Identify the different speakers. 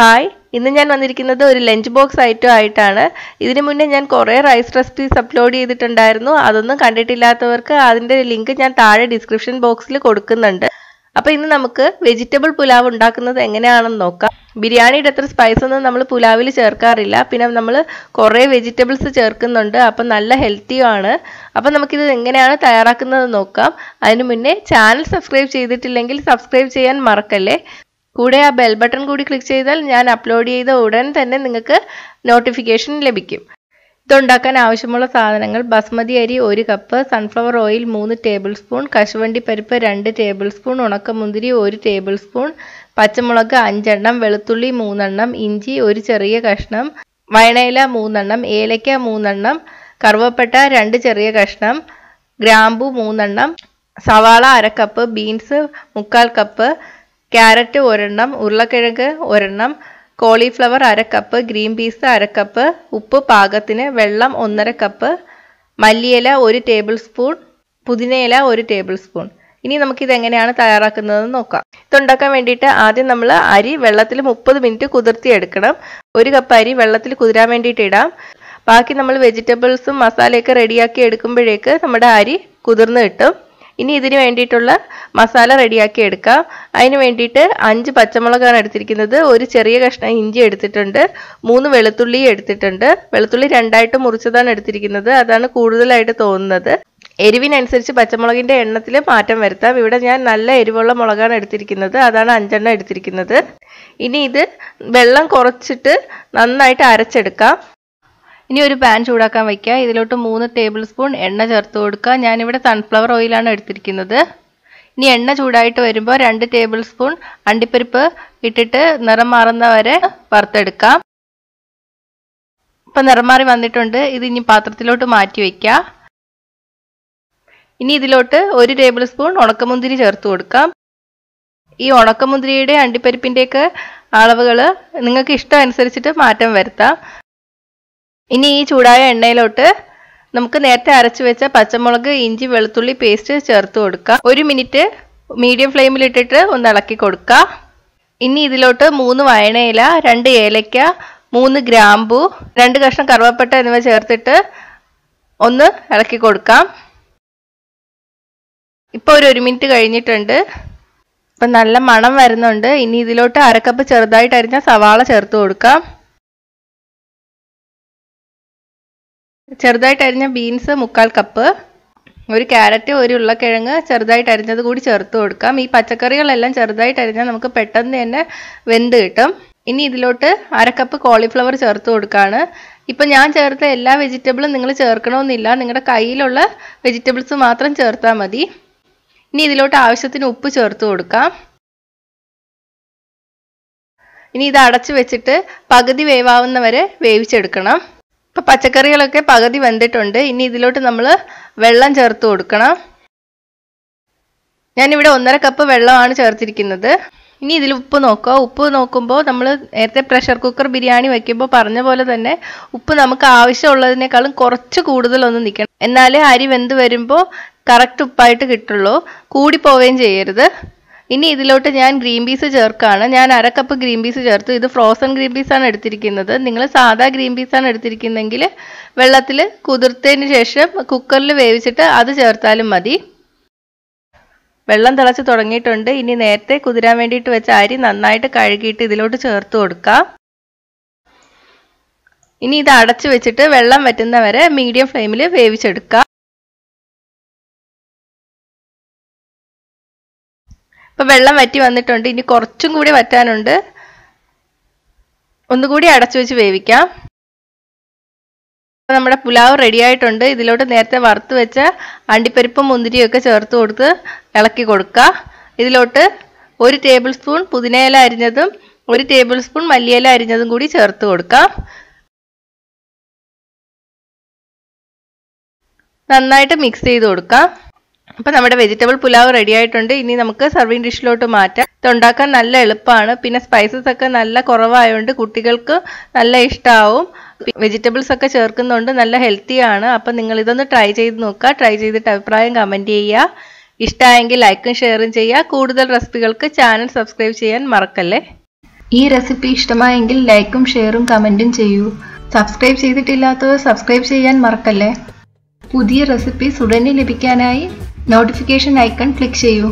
Speaker 1: Hi. ഇന്ന് ഞാൻ വന്നിരിക്കുന്നത് ഒരു ലഞ്ച് ബോക്സ് ഐറ്റം ആയിട്ടാണ്. ഇതിനു മുന്നേ ഞാൻ കുറേ റൈസ് റെസിപ്പീസ് അപ്ലോഡ് ചെയ്തിട്ടുണ്ടായിരുന്നു. അതൊന്നും കണ്ടിട്ടില്ലാത്തവർക്ക് അതിന്റെ ലിങ്ക് ഞാൻ താഴെ ഡിസ്ക്രിപ്ഷൻ ബോക്സിൽ കൊടുക്കുന്നുണ്ട്. അപ്പോൾ ഇന്ന് നമുക്ക് വെജിറ്റബിൾ പുലാവ് ഉണ്ടാക്കുന്നത് എങ്ങനെയാണെന്ന് നോക്കാം. ബിരിയാണിയുടെ അത്ര സ്പൈസ് ഒന്നും നമ്മൾ പുലാവിൽ ചേർക്കാറില്ല. പിന്നെ നമ്മൾ കുറേ വെജിറ്റബിൾസ് ചേർക്കുന്നുണ്ട്. അപ്പം നല്ല ഹെൽത്തിയുമാണ് അപ്പം നമുക്കിത് എങ്ങനെയാണ് തയ്യാറാക്കുന്നത് നോക്കാം. അതിനു മുന്നേ ചാനൽ സബ്സ്ക്രൈബ് ചെയ്തിട്ടില്ലെങ്കിൽ സബ്സ്ക്രൈബ് ചെയ്യാൻ മറക്കല്ലേ? കൂടെ ആ ബെൽ ബട്ടൺ കൂടി ക്ലിക്ക് ചെയ്താൽ ഞാൻ അപ്ലോഡ് ചെയ്ത ഉടൻ തന്നെ നിങ്ങൾക്ക് നോട്ടിഫിക്കേഷൻ ലഭിക്കും. ഇതുണ്ടാക്കാൻ ആവശ്യമുള്ള സാധനങ്ങൾ ബസ്മതി അരി ഒരു കപ്പ് സൺഫ്ലവർ ഓയിൽ മൂന്ന് ടേബിൾ സ്പൂൺ കശുവണ്ടി പരിപ്പ് രണ്ട് ടേബിൾ സ്പൂൺ ഉണക്കമുന്തിരി ഒരു ടേബിൾ സ്പൂൺ പച്ചമുളക് അഞ്ചെണ്ണം വെളുത്തുള്ളി മൂന്നെണ്ണം ഇഞ്ചി ഒരു ചെറിയ കഷ്ണം വയണയില മൂന്നെണ്ണം ഏലയ്ക്ക മൂന്നെണ്ണം കറുവപ്പട്ട രണ്ട് ചെറിയ കഷ്ണം ഗ്രാമ്പു മൂന്നെണ്ണം സവാള അര കപ്പ് ബീൻസ് മുക്കാൽ കപ്പ് ക്യാരറ്റ് ഒരെണ്ണം ഉരുളക്കിഴങ്ങ് ഒരെണ്ണം കോളിഫ്ലവർ അര കപ്പ് ഗ്രീൻ പീസ് അര കപ്പ് ഉപ്പ് പാകത്തിന് വെള്ളം ഒന്നര കപ്പ് മല്ലിയില ഒരു ടേബിൾ സ്പൂൺ പുതിനയില ഒരു ടേബിൾ സ്പൂൺ. ഇനി നമുക്കിത് എങ്ങനെയാണ് തയ്യാറാക്കുന്നതെന്ന് നോക്കാം. ഇതുണ്ടാക്കാൻ വേണ്ടിയിട്ട് ആദ്യം നമ്മൾ അരി വെള്ളത്തിൽ മുപ്പത് മിനിറ്റ് കുതിർത്തിയെടുക്കണം. ഒരു കപ്പ് അരി വെള്ളത്തിൽ കുതിരാൻ വേണ്ടിയിട്ട് ഇടാം. ബാക്കി നമ്മൾ വെജിറ്റബിൾസും മസാലയൊക്കെ റെഡിയാക്കി എടുക്കുമ്പോഴേക്ക് നമ്മുടെ അരി കുതിർന്ന് കിട്ടും. ഇനി ഇതിന് വേണ്ടിയിട്ടുള്ള മസാല റെഡിയാക്കി എടുക്കാം. അതിന് വേണ്ടിയിട്ട് അഞ്ച് പച്ചമുളകാണ് എടുത്തിരിക്കുന്നത്. ഒരു ചെറിയ കഷ്ണം ഇഞ്ചി എടുത്തിട്ടുണ്ട്. മൂന്ന് വെളുത്തുള്ളി എടുത്തിട്ടുണ്ട്. വെളുത്തുള്ളി രണ്ടായിട്ട് മുറിച്ചതാണ് എടുത്തിരിക്കുന്നത്. അതാണ് കൂടുതലായിട്ട് തോന്നുന്നത്. എരിവിനനുസരിച്ച് പച്ചമുളകിന്റെ എണ്ണത്തിൽ മാറ്റം വരുത്താം. ഇവിടെ ഞാൻ നല്ല എരിവുള്ള മുളകാണ് എടുത്തിരിക്കുന്നത്. അതാണ് അഞ്ചെണ്ണം എടുത്തിരിക്കുന്നത്. ഇനി ഇത് വെള്ളം കുറച്ചിട്ട് നന്നായിട്ട് അരച്ചെടുക്കാം. ഇനി ഒരു പാൻ ചൂടാക്കാൻ വയ്ക്കുക. ഇതിലോട്ട് മൂന്ന് ടേബിൾ സ്പൂൺ എണ്ണ ചേർത്ത് കൊടുക്കുക. ഞാനിവിടെ സൺഫ്ലവർ ഓയിലാണ് എടുത്തിരിക്കുന്നത്. ഇനി എണ്ണ ചൂടായിട്ട് വരുമ്പോൾ രണ്ട് ടേബിൾ സ്പൂൺ അണ്ടിപ്പരിപ്പ് ഇട്ടിട്ട് നിറം മാറുന്ന വരെ വറുത്തെടുക്കാം. ഇപ്പം നിറം മാറി വന്നിട്ടുണ്ട്. ഇത് ഇനി പാത്രത്തിലോട്ട് മാറ്റി വയ്ക്കുക. ഇനി ഇതിലോട്ട് ഒരു ടേബിൾ സ്പൂൺ ഉണക്കമുന്തിരി ചേർത്ത് കൊടുക്കാം. ഈ ഉണക്കമുന്തിരിയുടെ അണ്ടിപ്പരിപ്പിന്റെയൊക്കെ അളവുകൾ നിങ്ങൾക്ക് ഇഷ്ടം അനുസരിച്ചിട്ട് മാറ്റം വരുത്താം. ഇനി ഈ ചൂടായ എണ്ണയിലോട്ട് നമുക്ക് നേരത്തെ അരച്ചു വെച്ച പച്ചമുളക് ഇഞ്ചി വെളുത്തുള്ളി പേസ്റ്റ് ചേർത്ത് കൊടുക്കുക ഒരു മിനിറ്റ് മീഡിയം ഫ്ലെയിമിലിട്ടിട്ട് ഒന്ന് ഇളക്കി കൊടുക്കുക ഇനി ഇതിലോട്ട് മൂന്ന് വയണയില രണ്ട് ഏലയ്ക്ക മൂന്ന് ഗ്രാമ്പു രണ്ട് കഷ്ണം കറുവപ്പട്ട എന്നിവ ചേർത്തിട്ട് ഒന്ന് ഇളക്കി കൊടുക്കാം. ഇപ്പോൾ ഒരു ഒരു മിനിറ്റ് കഴിഞ്ഞിട്ടുണ്ട്. ഇപ്പം നല്ല മണം വരുന്നുണ്ട്. ഇനി ഇതിലോട്ട് അരക്കപ്പ് ചെറുതായിട്ട് അരിഞ്ഞ സവാള ചേർത്ത് കൊടുക്കാം. ചെറുതായിട്ട് അരിഞ്ഞ ബീൻസ് മുക്കാൽ കപ്പ് ഒരു ക്യാരറ്റ് ഒരു ഉരുളക്കിഴങ്ങ് ചെറുതായിട്ട് അരിഞ്ഞത് കൂടി ചേർത്ത് കൊടുക്കാം. ഈ പച്ചക്കറികളെല്ലാം ചെറുതായിട്ട് അരിഞ്ഞാൽ നമുക്ക് പെട്ടെന്ന് തന്നെ വെന്ത് കിട്ടും. ഇനി ഇതിലോട്ട് അരക്കപ്പ് കോളിഫ്ലവർ ചേർത്ത് കൊടുക്കുകയാണ് ഇപ്പം ഞാൻ ചേർത്ത എല്ലാ വെജിറ്റബിളും നിങ്ങൾ ചേർക്കണമെന്നില്ല. നിങ്ങളുടെ കയ്യിലുള്ള വെജിറ്റബിൾസ് മാത്രം ചേർത്താൽ മതി. ഇനി ഇതിലോട്ട് ആവശ്യത്തിന് ഉപ്പ് ചേർത്ത് കൊടുക്കാം. ഇനി ഇത് അടച്ചു വെച്ചിട്ട് പകുതി വേവാവുന്നവരെ വേവിച്ചെടുക്കണം. ഇപ്പം പച്ചക്കറികളൊക്കെ പകുതി വെന്തിട്ടുണ്ട്. ഇനി ഇതിലോട്ട് നമ്മൾ വെള്ളം ചേർത്ത് കൊടുക്കണം. ഞാനിവിടെ ഒന്നര കപ്പ് വെള്ളമാണ് ചേർത്തിരിക്കുന്നത്. ഇനി ഇതിൽ ഉപ്പ് നോക്കുക. ഉപ്പ് നോക്കുമ്പോൾ നമ്മൾ നേരത്തെ പ്രഷർ കുക്കർ ബിരിയാണി വയ്ക്കുമ്പോൾ പറഞ്ഞ പോലെ തന്നെ ഉപ്പ് നമുക്ക് ആവശ്യമുള്ളതിനേക്കാളും കുറച്ച് കൂടുതലൊന്നും നിൽക്കണം എന്നാലേ അരി വെന്ത് വരുമ്പോൾ കറക്റ്റ് ഉപ്പായിട്ട് കിട്ടുള്ളൂ. കൂടിപ്പോവുകയും ചെയ്യരുത്. ഇനി ഇതിലോട്ട് ഞാൻ ഗ്രീൻ പീസ് ചേർക്കുകയാണ് ഞാൻ അര കപ്പ് ഗ്രീൻ പീസ് ചേർത്തു. ഇത് ഫ്രോസൺ ഗ്രീൻ പീസാണ് എടുത്തിരിക്കുന്നത്. നിങ്ങൾ സാധാ ഗ്രീൻ പീസാണ് എടുത്തിരിക്കുന്നതെങ്കിൽ വെള്ളത്തിൽ കുതിർത്തതിന് ശേഷം കുക്കറിൽ വേവിച്ചിട്ട് അത് ചേർത്താലും മതി. വെള്ളം തിളച്ച് തുടങ്ങിയിട്ടുണ്ട്. ഇനി നേരത്തെ കുതിരാൻ വേണ്ടിയിട്ട് വെച്ച അരി നന്നായിട്ട് കഴുകിയിട്ട് ഇതിലോട്ട് ചേർത്ത് കൊടുക്കാം. ഇനി ഇത് അടച്ചു വെച്ചിട്ട് വെള്ളം വറ്റുന്നവരെ മീഡിയം ഫ്ലെയിമിൽ വേവിച്ചെടുക്കാം. ഇപ്പൊ വെള്ളം വറ്റി വന്നിട്ടുണ്ട്. ഇനി കുറച്ചും കൂടി വറ്റാനുണ്ട്. ഒന്നുകൂടി അടച്ചു വെച്ച് വേവിക്കാം. നമ്മുടെ പുലാവ് റെഡി ആയിട്ടുണ്ട്. ഇതിലോട്ട് നേരത്തെ വറുത്ത് വെച്ച അണ്ടിപ്പരിപ്പും മുന്തിരിയും ഒക്കെ ചേർത്ത് കൊടുത്ത് ഇളക്കി കൊടുക്കുക. ഇതിലോട്ട് ഒരു ടേബിൾ സ്പൂൺ പുതിനയില അരിഞ്ഞതും ഒരു ടേബിൾ സ്പൂൺ മല്ലിയില അരിഞ്ഞതും കൂടി ചേർത്ത് കൊടുക്കാം. നന്നായിട്ട് മിക്സ് ചെയ്ത് കൊടുക്കാം. അപ്പം നമ്മുടെ വെജിറ്റബിൾ പുലാവ് റെഡി ആയിട്ടുണ്ട്. ഇനി നമുക്ക് സർവിങ് ഡിഷിലോട്ട് മാറ്റാം. ഇത് ഉണ്ടാക്കാൻ നല്ല എളുപ്പമാണ്. പിന്നെ സ്പൈസസ് ഒക്കെ നല്ല കുറവായതുകൊണ്ട് കുട്ടികൾക്ക് നല്ല ഇഷ്ടമാവും വെജിറ്റബിൾസ് ഒക്കെ ചേർക്കുന്നുണ്ട് നല്ല ഹെൽത്തി ആണ്. അപ്പം നിങ്ങൾ ഇതൊന്ന് ട്രൈ ചെയ്ത് നോക്കുക. ട്രൈ ചെയ്തിട്ട് അഭിപ്രായം കമന്റ് ചെയ്യുക. ഇഷ്ടമായെങ്കിൽ ലൈക്കും ഷെയറും ചെയ്യുക. കൂടുതൽ റെസിപ്പികൾക്ക് ചാനൽ സബ്സ്ക്രൈബ് ചെയ്യാൻ മറക്കല്ലേ?
Speaker 2: ഈ റെസിപ്പി ഇഷ്ടമായെങ്കിൽ ലൈക്കും ഷെയറും കമന്റും ചെയ്യൂ. സബ്സ്ക്രൈബ് ചെയ്തിട്ടില്ലാത്തവർ സബ്സ്ക്രൈബ് ചെയ്യാൻ മറക്കല്ലേ? പുതിയ റെസിപ്പീസ് ഉടനെ ലഭിക്കാനായി നോട്ടിഫിക്കേഷൻ ഐക്കൺ ക്ലിക്ക് ചെയ്യൂ.